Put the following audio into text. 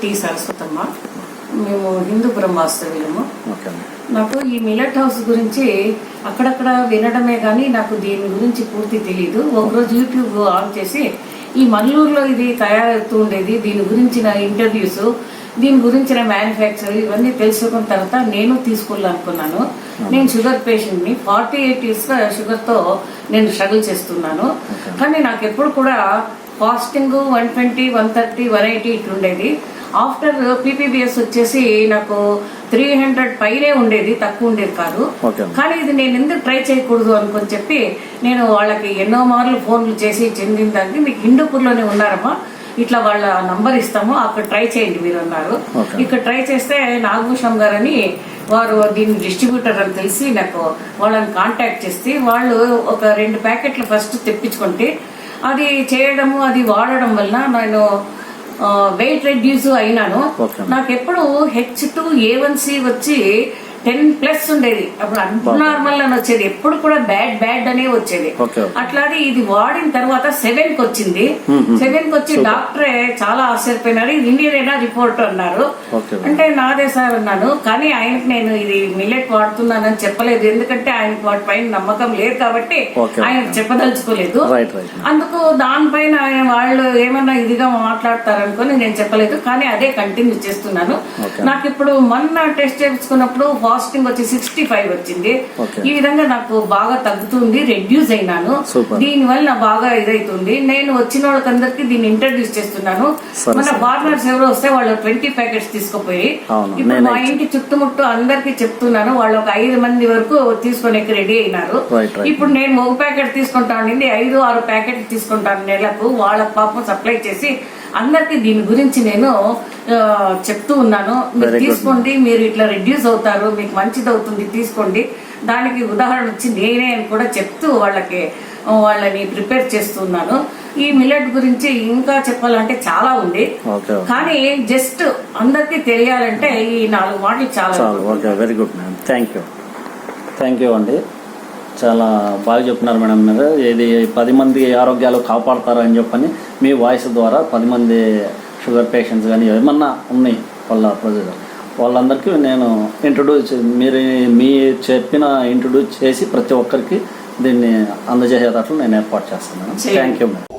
T Saraswatamma మేము okay అండి. నాకు ఈ మిలెట్ హౌస్ గురించి అక్కడక్కడ వినడమే కానీ నాకు దీని గురించి పూర్తి తెలియదు ఒకరోజు యూట్యూబ్ ఆన్ చేసి ఈ మల్లూరులో ఇది తయారవుతూ ఉండేది దీని గురించిన ఇంటర్వ్యూస్ దీని గురించిన మ్యానుఫ్యాక్చర్ ఇవన్నీ తెలుసుకున్న తర్వాత నేను తీసుకోవాలనుకున్నాను. నేను షుగర్ పేషెంట్ని ఫార్టీ ఎయిట్ ఇయర్స్గా షుగర్తో నేను స్ట్రగుల్ చేస్తున్నాను. కానీ నాకు ఎప్పుడు కూడా fasting one twenty one thirty one eighty ఇట్లుండేది after PPBS వచ్చేసి నాకు త్రీ హండ్రెడ్ పైనే ఉండేది తక్కువ ఉండేది కాదు కానీ ఇది నేను ఎందుకు ట్రై చేయకూడదు అనుకొని చెప్పి నేను వాళ్ళకి ఎన్నో మార్లు ఫోన్లు చేసి చెందిన దానికి మీకు హిందూపూర్లోనే ఉన్నారమ్మా. ఇట్లా వాళ్ళ నంబర్ ఇస్తాము అక్కడ ట్రై చేయండి మీరు అన్నారు. ఇక్కడ ట్రై చేస్తే నాగభూషణం గారని వారు దీని డిస్ట్రిబ్యూటర్ అని తెలిసి నాకు వాళ్ళని కాంటాక్ట్ చేస్తే వాళ్ళు ఒక రెండు ప్యాకెట్లు ఫస్ట్ తెప్పించుకుంటే అది చేయడము అది వాడడం వలన నేను వెయిట్ రెడ్యూస్ అయినాను Okay. నాకు ఎప్పుడు H two A one C వచ్చి టెన్ ప్లస్ ఉండేది. అప్పుడు అబ్నార్మల్ అని వచ్చేది. ఎప్పుడు కూడా బ్యాడ్ బ్యాడ్ అనే వచ్చేది. ఓకే అట్లాది ఇది వాడిన తర్వాత సెవెన్కి వచ్చింది సెవెన్కి వచ్చి డాక్టరే చాలా ఆశ్చర్యపోయినారు ఇది ఇండియన్ రిపోర్ట్ అన్నారు. అంటే నాదే సార్ అన్నాను. కానీ ఆయనకి నేను ఇది మిల్లెట్ వాడుతున్నానని చెప్పలేదు. ఎందుకంటే ఆయనకి వాటి పైన నమ్మకం లేదు కాబట్టి. ఆయన చెప్పదలుచుకోలేదు. అందుకు దానిపైన ఆయన వాళ్ళు ఏమన్నా ఇదిగా మాట్లాడతారనుకొని నేను చెప్పలేదు. కానీ అదే కంటిన్యూ చేస్తున్నాను. నాకు ఇప్పుడు మొన్న టెస్ట్ చేయించుకున్నప్పుడు ఫాస్టింగ్ వచ్చి సిక్స్టీ ఫైవ్ వచ్చింది. ఈ విధంగా నాకు బాగా తగ్గుతుంది రెడ్యూస్ అయినాను. దీని వల్ల బాగా ఇదైతుంది నేను వచ్చిన వాళ్ళకందరికి దీన్ని ఇంట్రడ్యూస్ చేస్తున్నాను మన. పార్ట్నర్స్ ఎవరు వస్తే వాళ్ళు ట్వంటీ ప్యాకెట్స్ తీసుకుపోయి ఇప్పుడు మా ఇంటి చుట్టుముట్టు అందరికి చెప్తున్నాను వాళ్ళు ఒక ఐదు మంది వరకు తీసుకొని రెడీ అయినారు. ఇప్పుడు నేను ఒక ప్యాకెట్ తీసుకుంటానండి ఐదు ఆరు ప్యాకెట్ తీసుకుంటాను నెలకు వాళ్ళ పాపం సప్లై చేసి అందరికి దీని గురించి నేను చెప్తూ ఉన్నాను. మీరు. తీసుకోండి మీరు ఇట్లా రెడ్యూస్ అవుతారు మీకు మంచిది అవుతుంది తీసుకోండి. దానికి ఉదాహరణ వచ్చి నేనే అని కూడా చెప్తూ వాళ్ళకి వాళ్ళని ప్రిపేర్ చేస్తున్నాను ఈ మిల్లెట్ గురించి ఇంకా చెప్పాలంటే చాలా ఉంది. ఓకే కానీ జస్ట్ అందరికీ తెలియాలంటే ఈ నాలుగు మాటలు చాలా very good madam thank you thank you అండి చాలా బాగా చెప్తున్నారు మేడం మీరు ఇది పది మంది ఆరోగ్యాలు కాపాడతారు అని చెప్పని మీ వాయిస్ ద్వారా పది మంది షుగర్ పేషెంట్స్ కానీ ఏమన్నా ఉన్నాయి వాళ్ళ ప్రజలు. వాళ్ళందరికీ నేను ఇంట్రొడ్యూస్ మీరు మీ చెప్పిన ఇంట్రొడ్యూస్ చేసి ప్రతి ఒక్కరికి దీన్ని అందజేసేటట్లు నేను ఏర్పాటు చేస్తాను చేయండి. Thank you madam